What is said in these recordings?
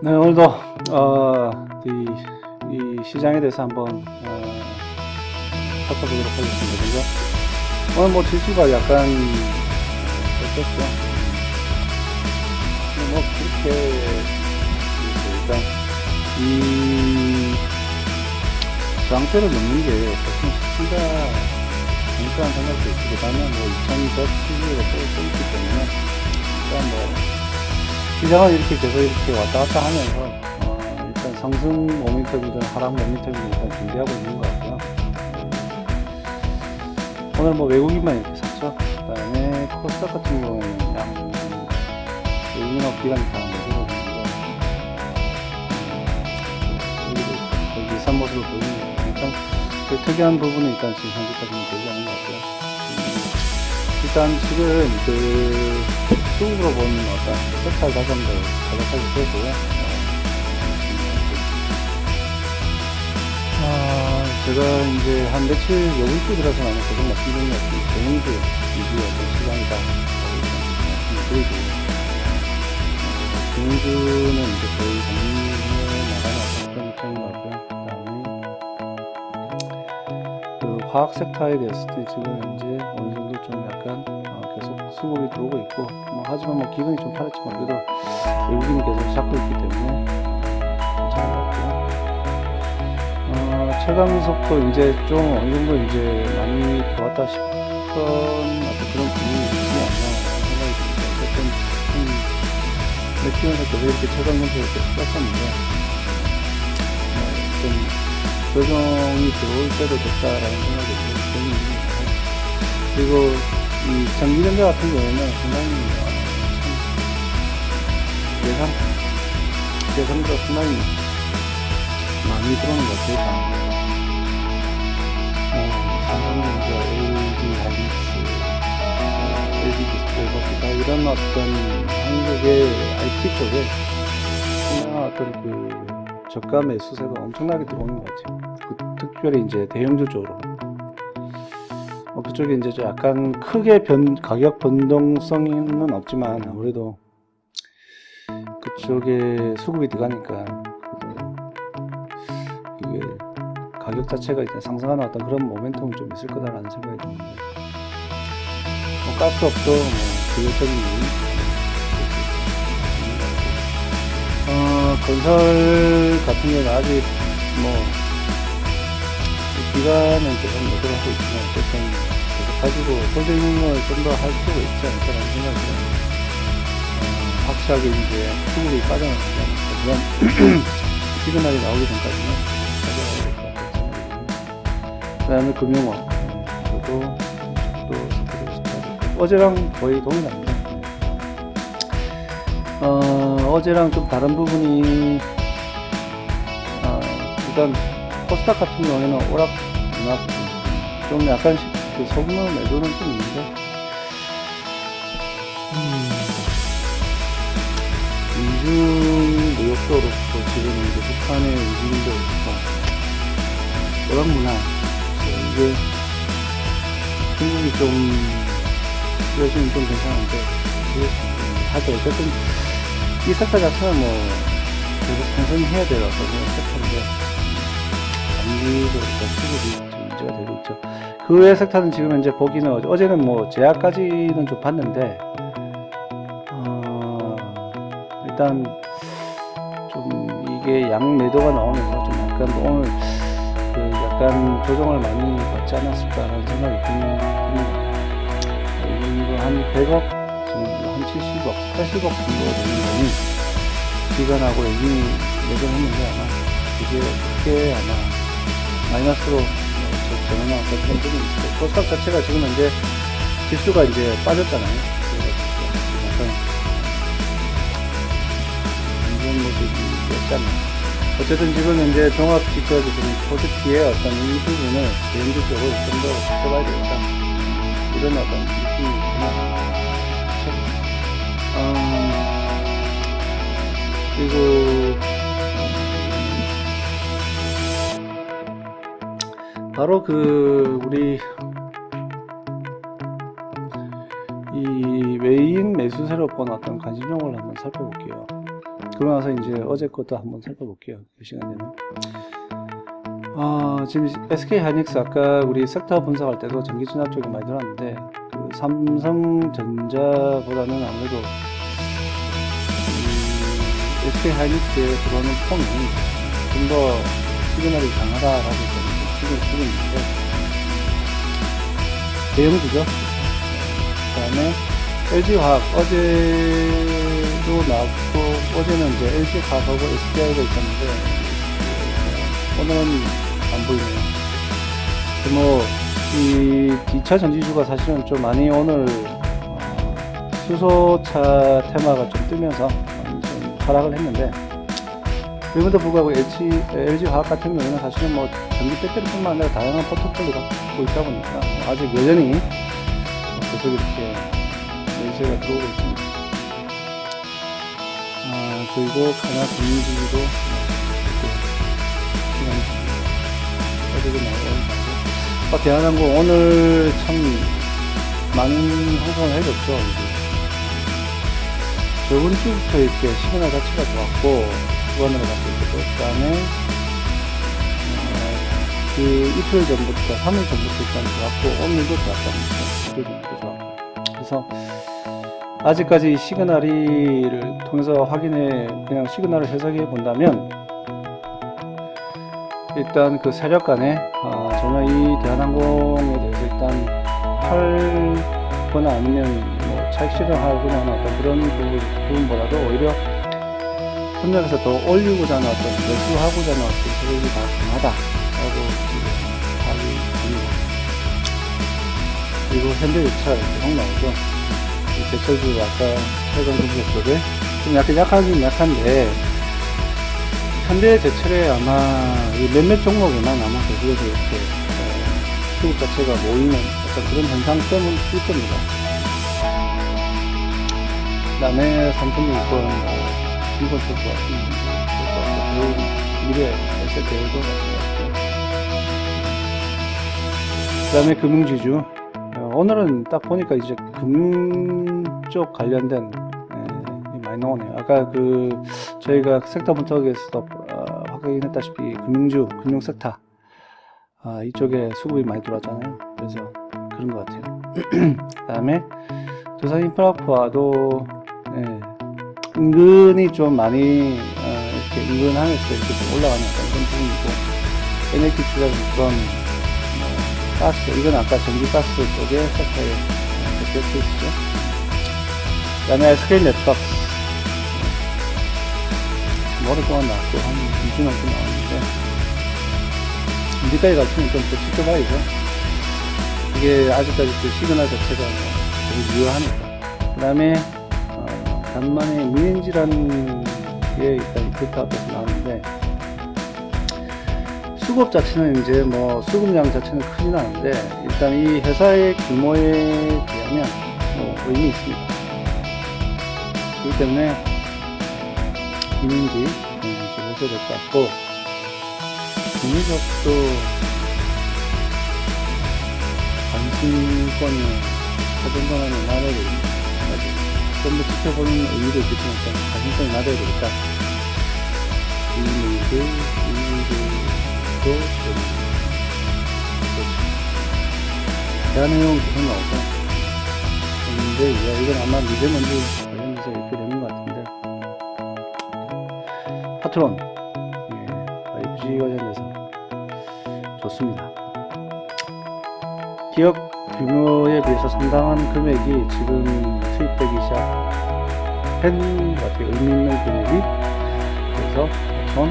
네, 오늘도 어, 이, 이 시장에 대해서 한번 어, 살펴보도록 하겠습니다. 그죠? 오늘 뭐 지수가 약간 어땠죠? 뭐 그렇게 일단 이 저항대를 넘는 게 보통 쉽지가 않다는 생각도 있고 그다음에 뭐 2170에 또 있기 때문에 일단 뭐 시장은 이렇게 계속 이렇게 왔다 갔다 하면서 어, 일단 상승 모멘텀이든 하락 모멘텀이든 일단 준비하고 있는 것 같고요. 오늘 뭐 외국인만 이렇게 샀죠. 그 다음에 코스닥 같은 경우에는 양 외국인업 기간이 다거 여기도 비슷한 모습을 보이는 거예요. 일단 그 특이한 부분은 일단 지금 현재까지는 되지 않은 것 같고요. 음, 일단 지금 그 수급으로 보는 어떤 색깔 과정도 가격하게 되고요. 아, 제가 이제 한 며칠 여기서 들어서 나는 계속 말씀드린 것 같은 대형주 위주의 어떤 시장이다. 그리고 대형주는 이제 거의 정리해 나가는 어떤 입장인 것 같고요. 그 다음에 그 화학 섹터에 대해서도 지금 현재 수급이 들어오고 있고 뭐 하지만 뭐 기분이 좀 팔았지만 그래도 외국인이 계속 잡고 있기 때문에 괜찮은 것 같고요. 어, 최강석도 이제 좀 어느 정도 이제 많이 들어왔다 싶은 어떤 그런 분위기 있지 않나 생각이 듭니다. 어쨌든 음, 몇 주에서 계속 이렇게 최강석을 이렇게 뺐었는데 어, 좀 조정이 들어올 때도 됐다라는 생각이 들어요. 그리고 이 전기전자 같은 경우에는 상당히 예상 예상보다 상당히 많이 들어오는 것 같아요. 어, 삼성전자, LG 하이닉스, 어, LG 디스플레이, 이런 어떤 한국의 IT 쪽에 그냥 어떤 그 저가 매수세가 엄청나게 들어오는 것 같아요. 그, 특별히 이제 대형주 쪽으로. 어, 그쪽에 이제 좀 약간 크게 변, 가격 변동성은 없지만 아무래도 그쪽에 수급이 들어가니까 이게 가격 자체가 이제 상승하는 어떤 그런 모멘텀은 좀 있을 거다라는 생각이 듭니다. 뭐 가스업도 뭐 비교적인 어, 건설 같은 경우는 아직 뭐 기간은 노력을 하고 있지만 어쨌든 가지고 소재능을 좀 더할 필요가 있지 않을까라는 생각이 들어요. 어, 확실하게 이제 수급이 빠져나가지 않을까. 시그널이 나오기 전까지는 가져가야 될것 같아요. 그 다음에 금융업. 그리고 또 스포츠 어제랑 거의 동일합니다. 어, 어제랑 좀 다른 부분이 어, 일단 코스닥 같은 경우에는 오락 문학 좀 약간 그 소규모 매도는 좀 있는데. 음, 미중 무역도 그렇고 지금 이제 북한의 움직임도 있고 오락 문화. 이게 중국이 좀 요즘 좀 괜찮은데 하죠. 어쨌든 이 섹터 자체는 뭐 계속 될 어떤 그런 섹터인데 단기적으로 수급이 좀 문제가 되고 있죠. 그 외의 섹터는 지금 현재 보기는 어제, 어제는 뭐 제약까지는 좀 봤는데 어, 일단 좀 이게 양 매도가 나오면서 좀 약간 오늘 그 약간 조정을 많이 받지 않았을까라는 생각이 듭니다. 이거 한 100억 정도, 한 70억, 80억 정도 되는 돈이 기관하고 이미 예정했는데 아마 이게 크게 아마 마이너스로 전환한 어떤 그런 부분이 있어요. 코스닥 자체가 지금 현재 지수가 이제 빠졌잖아요. 어쨌든 지금 현재 종합 지표에서 지금 포스트의 어떤 이 부분을 개인적으로 좀 더 지켜봐야 되겠다. 이런 어떤 느낌이 있구나. 음, 그리고 바로 그 우리 이 외인 매수세로 본 어떤 관심종을 한번 살펴볼게요. 그러고 나서 이제 어제 것도 한번 살펴볼게요. 그 시간 되면. 어, 지금 SK 하이닉스 아까 우리 섹터 분석할 때도 전기 진압 쪽이 많이 들어왔는데 그 삼성전자보다는 아무래도 음, SK 하이닉스에 들어오는 폰이 좀 더 시그널이 강하다라고 지금 쓰고 있는데 대형주죠. 그 다음에 LG화학 어제도 나왔고 어제는 이제 LG화학하고 SDI가 있었는데 어, 오늘은 안 보이네요. 뭐, 이 2차 전지주가 사실은 좀 많이 오늘 어, 수소차 테마가 좀 뜨면서 좀 하락을 했는데 그럼에도 불구하고 LG, LG화학 같은 경우는 사실은 뭐 전기 배터리뿐만 아니라 다양한 포트폴리오가 갖고 있다 보니까 아직 여전히 계속 이렇게 매수가 들어오고 있습니다. 아, 그리고 가나 금융주도 시간이 어제도 나오고 아, 대한항공 오늘 참 많은 형성을 해줬죠. 저번 주부터 이렇게 시그널 자체가 좋았고 갔을 때도 그 다음에 어, 그 이틀 전부터 3일 전부터 일단 좋았고 오늘도 좋았답니다. 전부터 좋았고 그래서 아직까지 시그널을 통해서 확인해 그냥 시그널을 해석해 본다면 일단 그 세력 간에 어, 저는 이 대한항공에 대해서 일단 팔거나 아니면 뭐 차익 실현하거나 어떤 그런 부분, 부분보다도 오히려 협력에서 더 올리고자 어떤 매수하고자 어떤 세력이 더 강하다라고 파악이 됩니다. 그리고 현대제차 계속 나오죠. 이 제철주 아까 최근 분석 쪽에 좀 약간 약하긴 약한데 현대 제철에 아마 몇몇 종목에만 아마 계속해서 이렇게 어, 수급 자체가 모이는 어떤 그런 현상 때문일 겁니다. 그 다음에 삼성증권 뭐 이건 될것 같습니다. 그 미래 에셋 대우도 같은 것그 다음에 금융지주. 어, 오늘은 딱 보니까 이제 금융 쪽 관련된 에, 많이 나오네요. 아까 그 저희가 섹터 분석에서도 어, 확인했다시피 금융주, 금융 섹터 아, 이쪽에 수급이 많이 들어왔잖아요. 그래서 그런 것 같아요. 그 다음에 두산 인프라코아도 네, 은근히 좀 많이 어, 이렇게 은근하면서 이렇게 좀 올라가는 그런 부분이고 에너지 추가는 뭐 가스 이건 아까 전기가스 쪽에 섹터에 대표 케이스죠. 그 다음에 SK 넷박스. 오랫동안 나왔고 한 2주 넘게 나왔는데 언제까지 갈지는 좀더 지켜봐야죠. 이게 아직까지 그 시그널 자체가 뭐 되게 유효하니까. 그 다음에 간만에 미행지라는 게 일단 앞에서 나왔는데 수급 자체는 이제 뭐 수급량 자체는 크진 않은데 일단 이 회사의 규모에 비하면 뭐 의미 있습니다. 그렇기 때문에 미행지 좀 보셔야 될 것 같고 국민적도 나눠야 됩니다. 좀더 지켜보는 의미도 있겠지만 관심성이 낮아야 되니까 이민들, 이민들도 좀 대한해용 계속 나오고 근데 이건 아마 미세먼지 관련해서 이렇게 되는 것 같은데 파트론 예, 5G 관련해서 좋습니다 기업 규모에 비해서 상당한 금액이 지금 투입되기 시작 한것 같아요. 의미 있는 금액이. 그래서 전,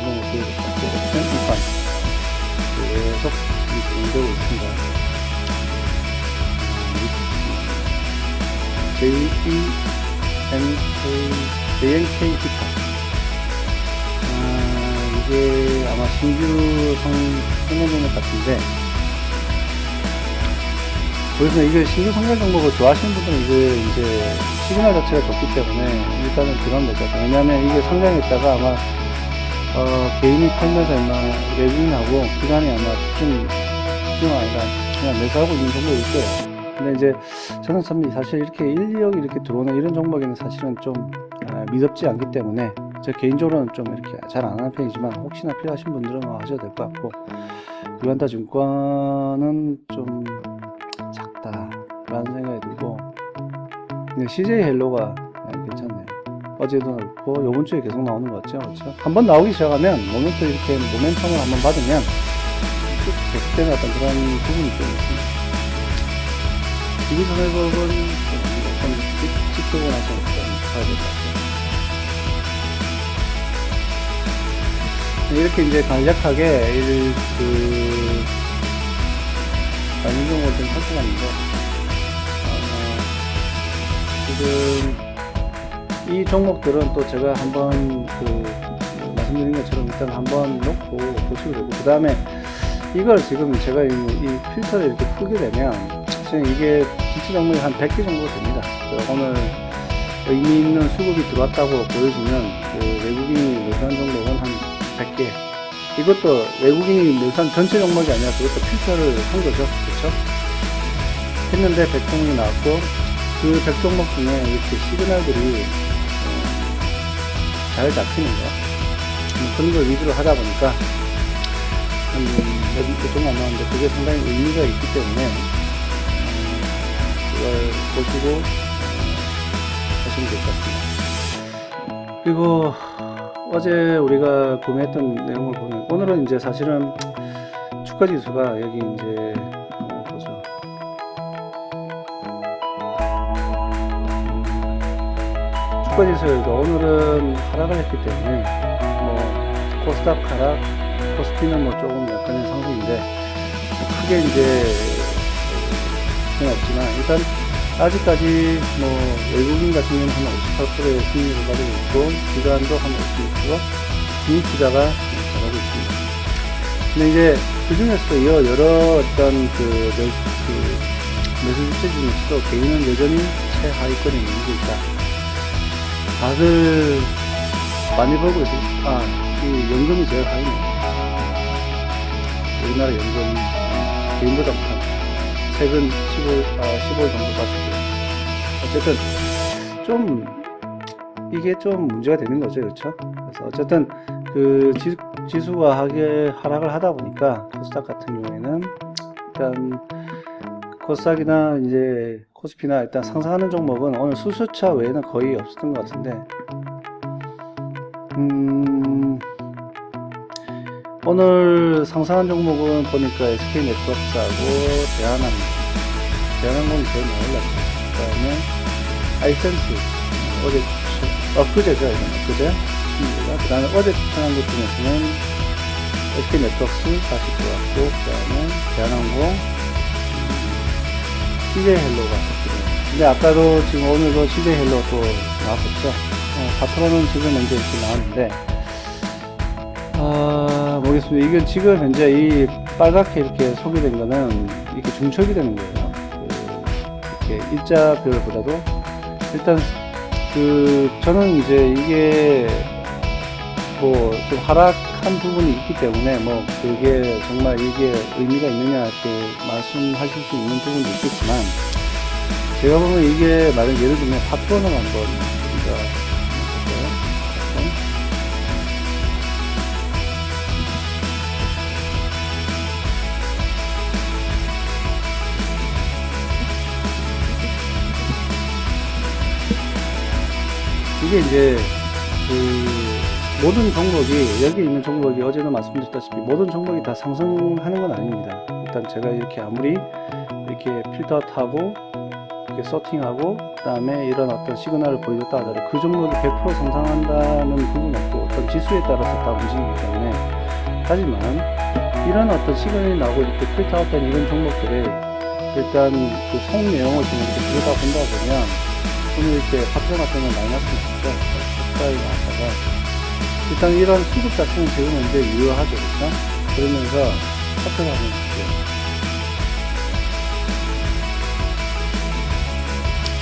이런 것들이 옵션 인판 계속 진행되고 있습니다. JENK, JNK 기타. 아, 이게 아마 신규 성, 성능 종목 같은데, 그래서 이게 신규 성장 종목을 좋아하시는 분들은 이게 이제 시그널 자체가 좋기 때문에 일단은 그런 거죠. 왜냐하면 이게 성장했다가 아마 어, 개인이 팔면서 아마 레빙하고 기간이 아마 집중, 집중 아니라 그냥 매수하고 있는 종목일 거예요. 근데 이제 저는 참 사실 이렇게 1, 2억 이렇게 들어오는 이런 종목에는 사실은 좀 아, 미덥지 않기 때문에 제 개인적으로는 좀 이렇게 잘 안 하는 편이지만 혹시나 필요하신 분들은 뭐 하셔도 될 것 같고 유한타 증권은 좀 작다라는 생각이 들고 근데 CJ 헬로가 괜찮네요. 어제도 그렇고 요번 주에 계속 나오는 것 같죠, 그렇죠? 한번 나오기 시작하면 모멘트 이렇게 모멘텀을 한번 받으면 쭉 계속되는 어떤 그런 부분이 좀 있습니다. 기기선회법은 좀 지키고 나서 좀 봐야 될것 같아요. 네, 이렇게 이제 간략하게 일, 그, 관심종을 좀 살펴봤는데, 어, 지금 이 종목들은 또 제가 한번 그, 말씀드린 것처럼 일단 한번 놓고 보시게 되고, 그 다음에 이걸 지금 제가 이, 이 필터를 이렇게 풀게 되면, 지금 이게 지치 종목이 한 100개 정도 됩니다. 그 오늘 의미 있는 수급이 들어왔다고 보여지면, 그 외국인이 매수한 종목은 한 100개. 이것도 외국인이 매수한 전체 종목이 아니라 그것도 필터를 한 거죠. 그렇죠? 했는데 100종목이 나왔고 그 100종목 중에 이렇게 시그널들이 어, 잘 잡히는 거뭐 그런 걸 위주로 하다 보니까 한몇 종목 안 나왔는데 그게 상당히 의미가 있기 때문에 어, 그걸 보시고 어, 하시면 될 것 같습니다. 그리고 어제 우리가 구매했던 내용을 보면 오늘은 이제 사실은 주가 지수가 여기 이제 주가 지수가 오늘은 하락을 했기 때문에 뭐 코스닥 하락, 코스피는 뭐 조금 약간의 상승인데 크게 이제 는 없지만 일단 아직까지 뭐 외국인 같은 경우는 한 58%의 수익을 가지고 있고 기관도 한 56%, 중국 투자가 잘하고 있습니다. 근데 이제 그 중에서도 여러 어떤 그, 매, 그 매수 주체 중에서도 개인은 여전히 최하위권에 있는 게 있다. 다들 많이 보고 있어요. 아, 이 연금이 제일 하위네요. 우리나라 연금 개인보다 못한 최근 15, 아, 15일 정도 봤을 때. 어쨌든, 좀, 이게 좀 문제가 되는 거죠. 그렇죠? 그래서 어쨌든, 그 지, 지수가 하게 하락을 하다 보니까, 코스닥 같은 경우에는, 일단, 코스닥이나 이제 코스피나 일단 상승하는 종목은 오늘 수수차 외에는 거의 없었던 것 같은데, 음, 오늘 상승한 종목은 보니까 SK 네트워크하고 대한항공, 대한항공이 제일 많이 올랐죠. 그 다음에 아이센스, 어제, 엊그제죠, 엊그제. 그 다음에 어제 추천한 것 중에서는 SK 네트워크 다시 들어왔고, 그 다음에 대한항공, CJ 헬로가 있거든요. 근데 아까도 지금 오늘도 CJ 헬로 또 나왔었죠. 어, 바트로는 지금 현재 이렇게 나왔는데, 아, 모르겠습니다. 이건 지금 현재 이 빨갛게 이렇게 소개된 거는 이렇게 중첩이 되는 거예요. 그 이렇게 일자별보다도 일단 그 저는 이제 이게 뭐 좀 하락 한 부분이 있기 때문에 뭐 그게 정말 이게 의미가 있느냐 이렇게 말씀하실 수 있는 부분도 있겠지만 제가 보면 이게 만약 예를 들면 파트너를 한번 우리가. 이게 이제 그 모든 종목이 여기 있는 종목이 어제도 말씀드렸다시피 모든 종목이 다 상승하는 건 아닙니다. 일단 제가 이렇게 아무리 이렇게 필터하고 이렇게 서팅하고 그다음에 이런 어떤 시그널을 보여줬다 하더라도 그 종목이 100% 상승한다는 부분 없고 어떤 지수에 따라서 다 움직이기 때문에 하지만 이런 어떤 시그널이 나오고 이렇게 필터했던 이런 종목들의 일단 그 속 내용을 좀 이렇게 들여다 본다 보면 오늘 이렇게 파트너 같은 건 마이너스 있죠. 적당히 나왔다가 일단 이런 수급 자체는 현재 유효하죠. 그렇죠? 그러면서 파트너 한번 볼게요.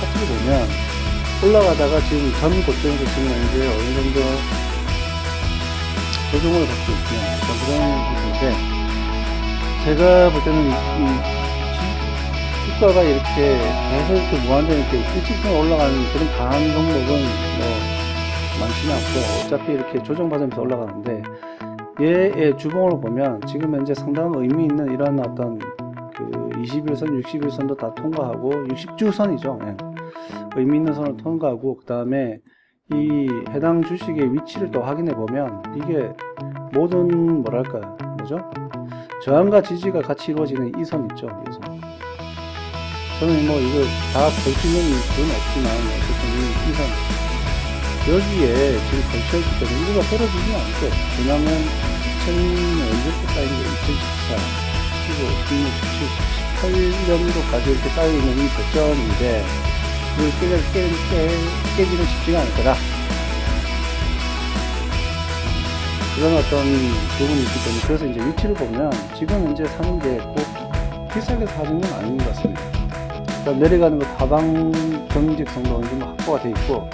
파트를 보면 올라가다가 지금 전 고점에서 지금 현재 어느 정도 조정을 받고 어떤 그런 부분인데 제가 볼 때는 이, 이 주가가 이렇게 계속 이렇게 무한정 이렇게 일직선에 올라가는 그런 강한 종목은 뭐 많지는 않고 어차피 이렇게 조정받으면서 올라가는데 얘의 주봉을 보면 지금 현재 상당한 의미 있는 이런 어떤 그 21선, 61선도 다 통과하고 60주선이죠. 예. 의미 있는 선을 통과하고 그 다음에 이 해당 주식의 위치를 또 확인해 보면 이게 모든 뭐랄까 뭐죠? 저항과 지지가 같이 이루어지는 이 선 있죠, 이 선. 저는 뭐 이거 다 볼 수 있는 건 없지만 어쨌든 이, 이 선. 여기에 지금 걸쳐있기 때문에 이거가 떨어지지 않죠. 왜냐면 2000년 언제부터 쌓인 게 2014, 15, 16, 17, 18년도까지 이렇게 쌓여있는 이 저점인데 이걸 깨, 깨, 깨, 깨기는 쉽지가 않을 거다. 그런 어떤 부분이 있기 때문에 그래서 이제 위치를 보면 지금 현재 사는 게 꼭 비싸게 사는 건 아닌 것 같습니다. 그러니까 내려가는 것 하방 경직성도 어느 정도 확보가 돼 있고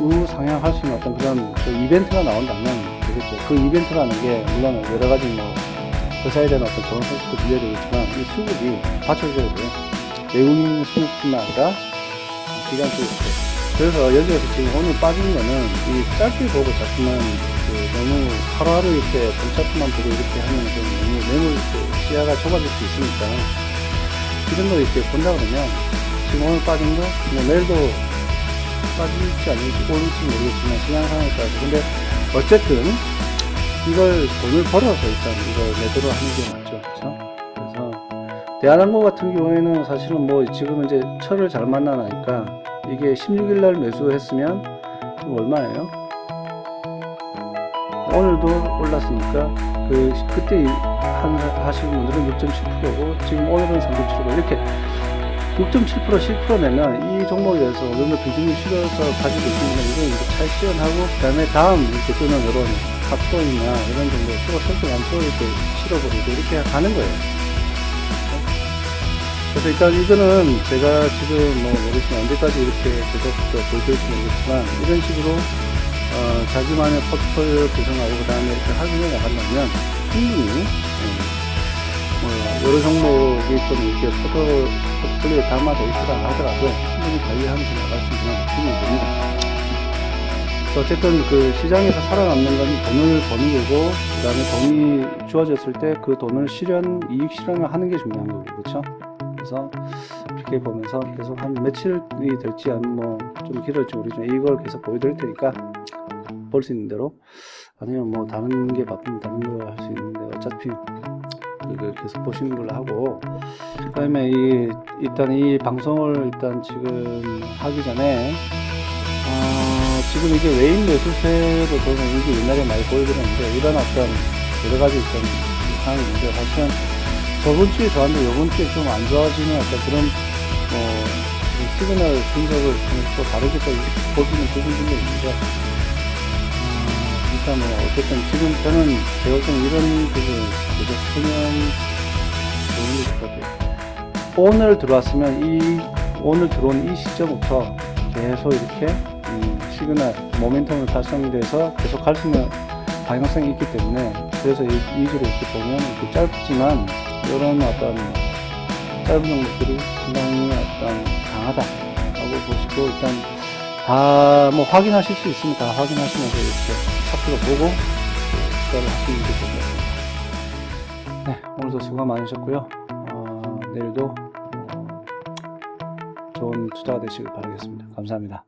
우상향할 수 있는 어떤 그런 그 이벤트가 나온다면 되겠죠. 그 이벤트라는 게 물론 여러 가지 뭐 회사에 대한 어떤 좋은 소식도 들려야 되겠지만 이 수급이 받쳐줘야 돼요. 외국인 수급뿐만 아니라 기관 수급도. 그래서 여기에서 지금 오늘 빠진 거는 이 짧게 보고 자꾸만 그 너무 하루하루 이렇게 동차트만 보고 이렇게 하면 좀 너무 매물 그 시야가 좁아질 수 있으니까 거 이렇게 본다 그러면 지금 오늘 빠진 거, 뭐 내일도 빠질지 아닐지 오를지 모르겠지만 시장 상황에 따라서 근데 어쨌든 이걸 돈을 벌어서 일단 이걸 매도를 하는 게 맞죠 그렇죠? 그래서 대한항공 같은 경우에는 사실은 뭐 지금 이제 철을 잘 만나니까 이게 16일 날 매수했으면 지금 얼마예요? 오늘도 올랐으니까 그 그때 한 하시는 분들은 6.7%고 지금 오늘은 3.7% 이렇게 6.7% 10% 내면 이 종목에 대해서 어느 정도 비중을 실어서 가지고 있으면 이건 이제 찰시연하고 그다음에 다음 이렇게 뜨는 이런 탑소이나 이런 정도 또 설정 안또 이렇게 실어버리고 이렇게 가는 거예요. 그래서 일단 이거는 제가 지금 뭐 모르겠지만 언제까지 이렇게 계속 또 보여줄지 모르겠지만 이런 식으로 어, 자기만의 포트폴리오를 구성하고 그 다음에 이렇게 확인해 나간다면 충분히 예, 뭐 여러 종목이 좀 이렇게 포트, 포트폴리오에 담아져 있으라 하더라도 충분히 관리하면서 있는 힘이 됩니다. 어쨌든 그 시장에서 살아남는 건 돈을 버는 거고 그 다음에 돈이 주어졌을 때 그 돈을 실현 이익 실현을 하는 게 중요한 거고 그렇죠? 그래서 이렇게 보면서 계속 한 며칠이 될지 아니면 뭐좀 길어질지 모르지만 이걸 계속 보여드릴 테니까 볼 수 있는 대로 아니면 뭐 다른 게 바쁘면 다른 걸 할 수 있는데 어차피 이걸 계속 보시는 걸로 하고 그다음에 이 일단 이 방송을 일단 지금 하기 전에 어, 지금 이게 외인 매수세로 보면 이게 옛날에 많이 보여드렸는데 이런 어떤 여러 가지 어떤 상황이 있는데 사실은 저번 주에 좋았는데 이번 주에 좀 안 좋아지는 어떤 그런 뭐 시그널 분석을 또 다르게 또 보시는 부분들도 있는데 어, 일단 뭐 어쨌든 지금 저는 좀 이런 부분 계속 설명 것 같아요. 오늘 들어왔으면 이 오늘 들어온 이 시점부터 계속 이렇게 음, 시그널 모멘텀을 달성돼서 계속 갈 수 있는 방향성이 있기 때문에 그래서 이, 이 주로 이렇게 보면 이렇게 짧지만 이런 어떤 짧은 종목들이 상당히 어떤 강하다라고 보시고 일단 다 뭐 확인하실 수 있으면 다 확인하시면서 이렇게 차트로 보고 투자를 하시는 게 같습니다. 네, 오늘도 수고 많으셨고요. 어, 내일도 어, 좋은 투자가 되시길 바라겠습니다. 감사합니다.